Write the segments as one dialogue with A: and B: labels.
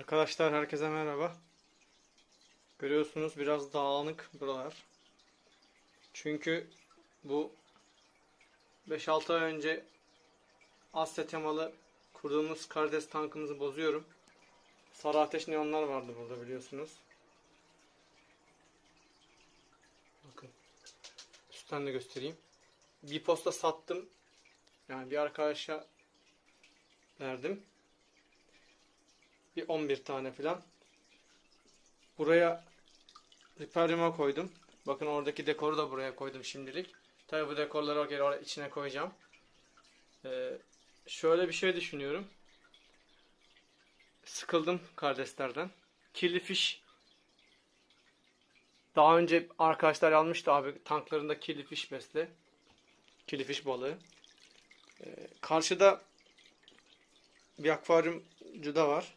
A: Arkadaşlar herkese merhaba. Görüyorsunuz biraz dağınık buralar. Çünkü bu 5-6 ay önce Asya temalı kurduğumuz kardeş tankımızı bozuyorum. Sarı ateş neonlar vardı burada biliyorsunuz. Bakın. Üstten de göstereyim. Bir posta sattım. Yani bir arkadaşa verdim. Bir 11 tane falan. Buraya Riparium'a koydum. Bakın oradaki dekoru da buraya koydum şimdilik. Tabi bu dekorları geri içine koyacağım. Ee, şöyle bir şey düşünüyorum. Sıkıldım kardeşlerden. Kirli daha önce arkadaşlar almıştı abi tanklarında kirli besle. Kirli balığı. Ee, karşıda bir akvaryumcu da var.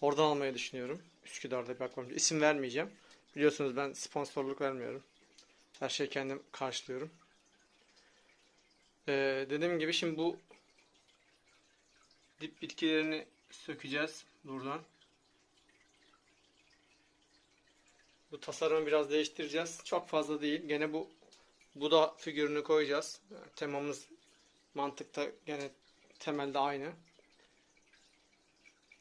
A: Oradan almayı düşünüyorum. Üsküdar'da bir akvaryumcu. İsim vermeyeceğim. Biliyorsunuz ben sponsorluk vermiyorum. Her şeyi kendim karşılıyorum. Ee, dediğim gibi şimdi bu dip bitkilerini sökeceğiz buradan. Bu tasarımı biraz değiştireceğiz. Çok fazla değil. Gene bu Buda figürünü koyacağız. Temamız mantıkta gene temelde aynı.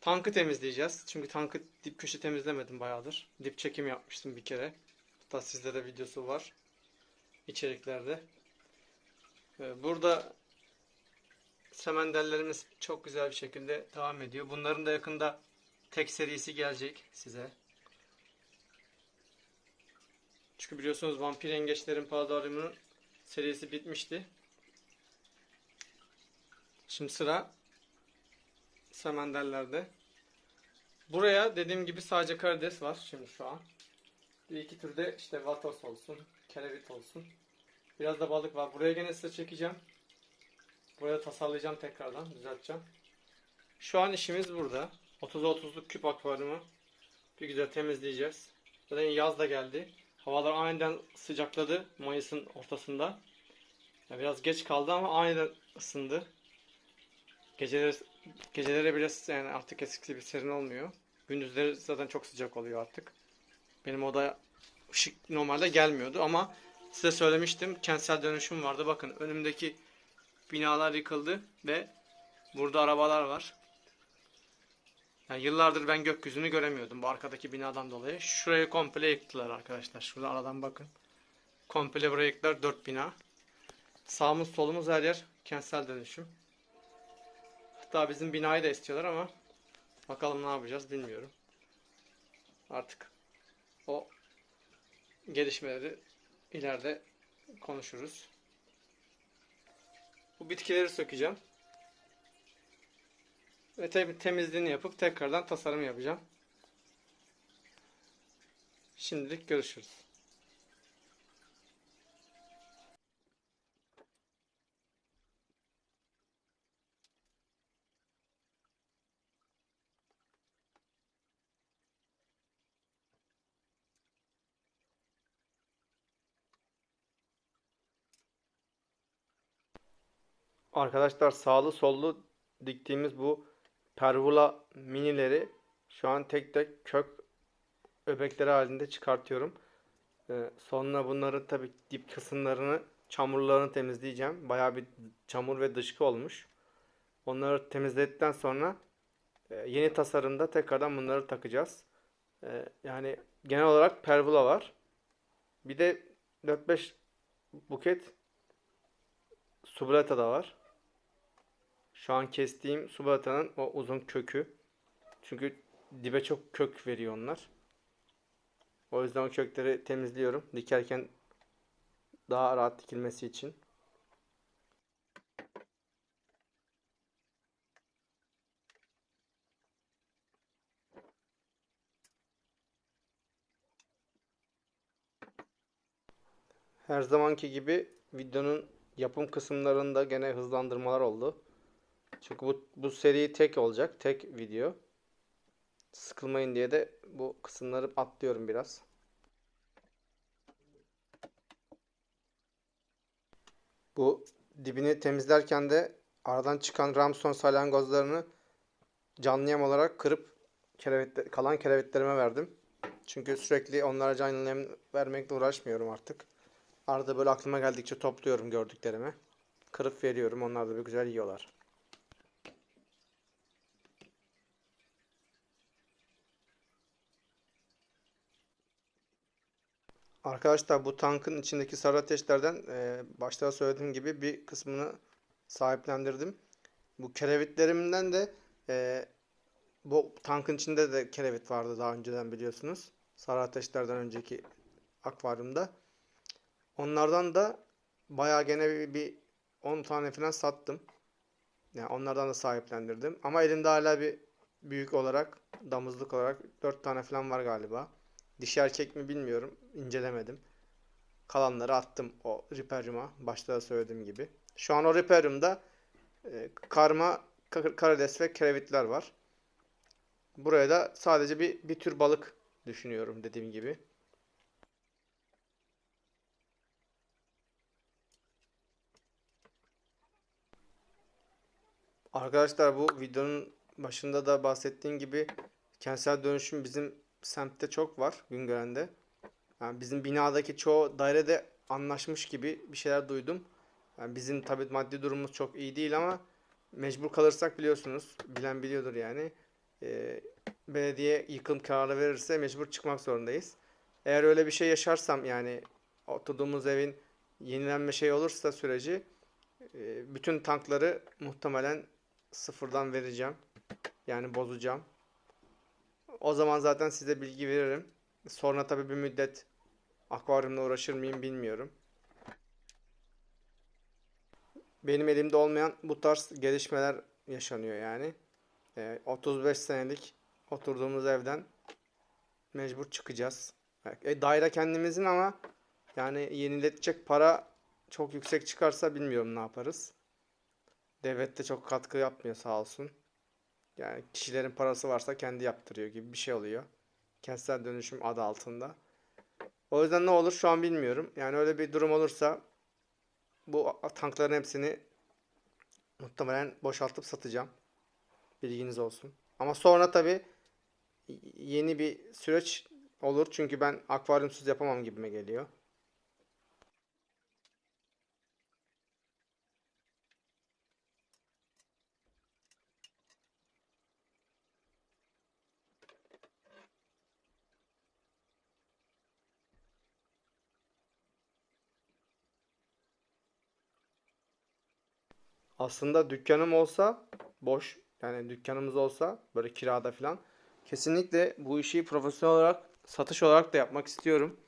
A: Tankı temizleyeceğiz. Çünkü tankı dip köşe temizlemedim bayağıdır. Dip çekim yapmıştım bir kere. Hatta sizde de videosu var. içeriklerde. Ee, Burada semenderlerimiz çok güzel bir şekilde devam ediyor. Bunların da yakında tek serisi gelecek size. Çünkü biliyorsunuz vampir yengeçlerin pazarımının serisi bitmişti. Şimdi sıra semenderlerde. Buraya dediğim gibi sadece karides var şimdi şu an. Bir iki türde işte vatos olsun, kerevit olsun. Biraz da balık var. Buraya gene size çekeceğim. Buraya tasarlayacağım tekrardan, düzelteceğim. Şu an işimiz burada. 30'a 30'luk küp akvaryumu bir güzel temizleyeceğiz. Zaten yaz da geldi. Havalar aniden sıcakladı Mayıs'ın ortasında. Biraz geç kaldı ama aniden ısındı. Geceleri gecelere bile yani artık eskisi bir serin olmuyor. Gündüzleri zaten çok sıcak oluyor artık. Benim oda ışık normalde gelmiyordu ama size söylemiştim kentsel dönüşüm vardı. Bakın önümdeki binalar yıkıldı ve burada arabalar var. Yani yıllardır ben gökyüzünü göremiyordum bu arkadaki binadan dolayı. Şurayı komple yıktılar arkadaşlar. Şurada aradan bakın. Komple buraya yıktılar 4 bina. Sağımız solumuz her yer kentsel dönüşüm. Hatta bizim binayı da istiyorlar ama bakalım ne yapacağız bilmiyorum. Artık o gelişmeleri ileride konuşuruz. Bu bitkileri sökeceğim. Ve tabi temizliğini yapıp tekrardan tasarım yapacağım. Şimdilik görüşürüz. Arkadaşlar sağlı sollu diktiğimiz bu pervula minileri şu an tek tek kök öbekleri halinde çıkartıyorum. Ee, sonra bunları tabi dip kısımlarını çamurlarını temizleyeceğim. Bayağı bir çamur ve dışkı olmuş. Onları temizledikten sonra e, yeni tasarımda tekrardan bunları takacağız. E, yani genel olarak pervula var. Bir de 4-5 buket subulata da var. Şu an kestiğim subulatanın o uzun kökü. Çünkü dibe çok kök veriyor onlar. O yüzden o kökleri temizliyorum. Dikerken daha rahat dikilmesi için. Her zamanki gibi videonun yapım kısımlarında gene hızlandırmalar oldu. Çünkü bu, bu seri tek olacak. Tek video. Sıkılmayın diye de bu kısımları atlıyorum biraz. Bu dibini temizlerken de aradan çıkan Ramson salyangozlarını canlı yem olarak kırıp kerevit, kalan kerevetlerime verdim. Çünkü sürekli onlara canlı yem vermekle uğraşmıyorum artık. Arada böyle aklıma geldikçe topluyorum gördüklerimi. Kırıp veriyorum. Onlar da bir güzel yiyorlar. Arkadaşlar bu tankın içindeki sarı ateşlerden e, başta söylediğim gibi bir kısmını sahiplendirdim. Bu kerevitlerimden de e, bu tankın içinde de kerevit vardı daha önceden biliyorsunuz. Sarı ateşlerden önceki akvaryumda. Onlardan da bayağı gene bir, bir 10 tane falan sattım. Yani onlardan da sahiplendirdim. Ama elimde hala bir büyük olarak, damızlık olarak 4 tane falan var galiba. Dişi erkek mi bilmiyorum. incelemedim. Kalanları attım o riperyuma. Başta da söylediğim gibi. Şu an o riperyumda e, karma ka- karides ve kerevitler var. Buraya da sadece bir, bir tür balık düşünüyorum dediğim gibi. Arkadaşlar bu videonun başında da bahsettiğim gibi kentsel dönüşüm bizim semtte çok var Güngören'de. Yani bizim binadaki çoğu dairede anlaşmış gibi bir şeyler duydum. Yani bizim tabii maddi durumumuz çok iyi değil ama mecbur kalırsak biliyorsunuz, bilen biliyordur yani. Ee, belediye yıkım kararı verirse mecbur çıkmak zorundayız. Eğer öyle bir şey yaşarsam yani oturduğumuz evin yenilenme şey olursa süreci e, bütün tankları muhtemelen sıfırdan vereceğim. Yani bozacağım. O zaman zaten size bilgi veririm. Sonra tabii bir müddet akvaryumla uğraşır mıyım bilmiyorum. Benim elimde olmayan bu tarz gelişmeler yaşanıyor yani. Ee, 35 senelik oturduğumuz evden mecbur çıkacağız. E, daire kendimizin ama yani yeniletecek para çok yüksek çıkarsa bilmiyorum ne yaparız. Devlet de çok katkı yapmıyor sağ olsun. Yani kişilerin parası varsa kendi yaptırıyor gibi bir şey oluyor. Kentsel dönüşüm adı altında. O yüzden ne olur şu an bilmiyorum. Yani öyle bir durum olursa bu tankların hepsini muhtemelen boşaltıp satacağım. Bilginiz olsun. Ama sonra tabii yeni bir süreç olur. Çünkü ben akvaryumsuz yapamam gibime geliyor. Aslında dükkanım olsa boş yani dükkanımız olsa böyle kirada falan kesinlikle bu işi profesyonel olarak satış olarak da yapmak istiyorum.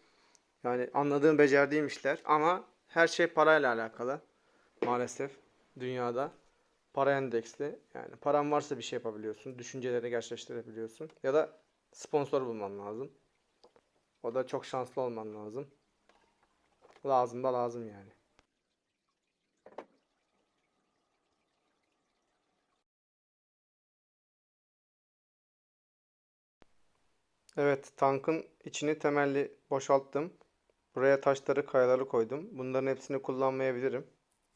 A: Yani anladığım becerdiğim işler ama her şey parayla alakalı maalesef dünyada para endeksli yani paran varsa bir şey yapabiliyorsun düşünceleri gerçekleştirebiliyorsun ya da sponsor bulman lazım. O da çok şanslı olman lazım. Lazım da lazım yani. Evet, tankın içini temelli boşalttım. Buraya taşları, kayaları koydum. Bunların hepsini kullanmayabilirim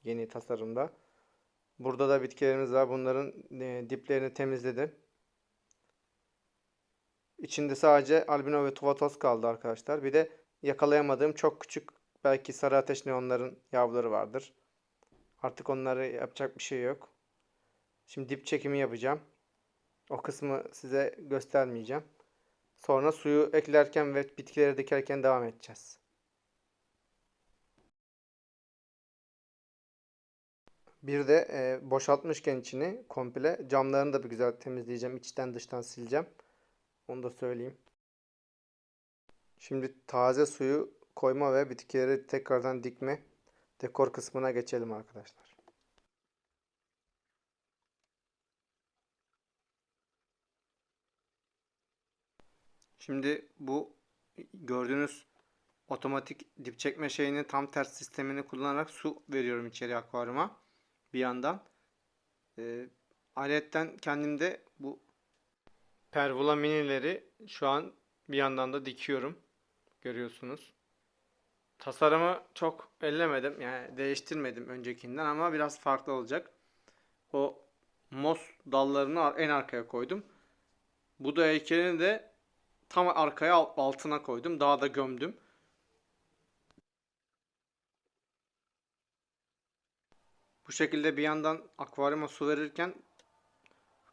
A: yeni tasarımda. Burada da bitkilerimiz var. Bunların e, diplerini temizledim. İçinde sadece albino ve tuvatoz kaldı arkadaşlar. Bir de yakalayamadığım çok küçük belki sarı ateş neonların yavruları vardır. Artık onları yapacak bir şey yok. Şimdi dip çekimi yapacağım. O kısmı size göstermeyeceğim. Sonra suyu eklerken ve bitkileri dikerken devam edeceğiz. Bir de e, boşaltmışken içini komple camlarını da bir güzel temizleyeceğim. İçten dıştan sileceğim. Onu da söyleyeyim. Şimdi taze suyu koyma ve bitkileri tekrardan dikme dekor kısmına geçelim arkadaşlar. Şimdi bu gördüğünüz otomatik dip çekme şeyini tam ters sistemini kullanarak su veriyorum içeri akvaryuma bir yandan. E, aletten kendimde bu pervola minileri şu an bir yandan da dikiyorum. Görüyorsunuz. Tasarımı çok ellemedim. Yani değiştirmedim öncekinden ama biraz farklı olacak. O mos dallarını en arkaya koydum. Buda heykelini de tam arkaya alt- altına koydum. Daha da gömdüm. Bu şekilde bir yandan akvaryuma su verirken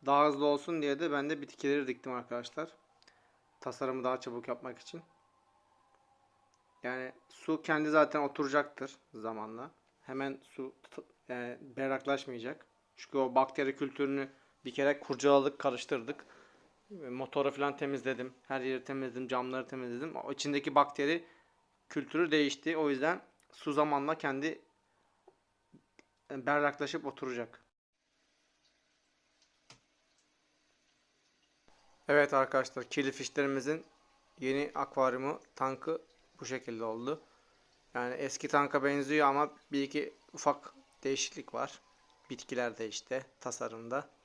A: daha hızlı olsun diye de ben de bitkileri diktim arkadaşlar. Tasarımı daha çabuk yapmak için. Yani su kendi zaten oturacaktır zamanla. Hemen su yani berraklaşmayacak. Çünkü o bakteri kültürünü bir kere kurcaladık, karıştırdık. Motoru falan temizledim. Her yeri temizledim, camları temizledim. O içindeki bakteri kültürü değişti. O yüzden su zamanla kendi berraklaşıp oturacak. Evet arkadaşlar, kirli fişlerimizin yeni akvaryumu tankı bu şekilde oldu. Yani eski tanka benziyor ama bir iki ufak değişiklik var. Bitkiler de işte tasarımda.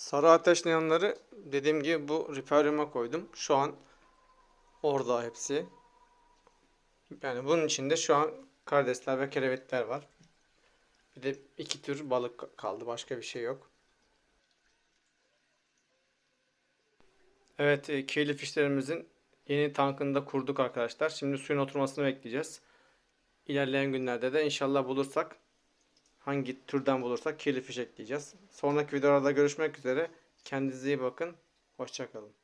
A: Sarı ateşleyenleri dediğim gibi bu riperyuma koydum. Şu an orada hepsi. Yani bunun içinde şu an karidesler ve kerevetler var. Bir de iki tür balık kaldı. Başka bir şey yok. Evet, e, kirli fişlerimizin yeni tankını da kurduk arkadaşlar. Şimdi suyun oturmasını bekleyeceğiz. İlerleyen günlerde de inşallah bulursak hangi türden bulursak kirli fiş ekleyeceğiz. Sonraki videolarda görüşmek üzere. Kendinize iyi bakın. Hoşçakalın.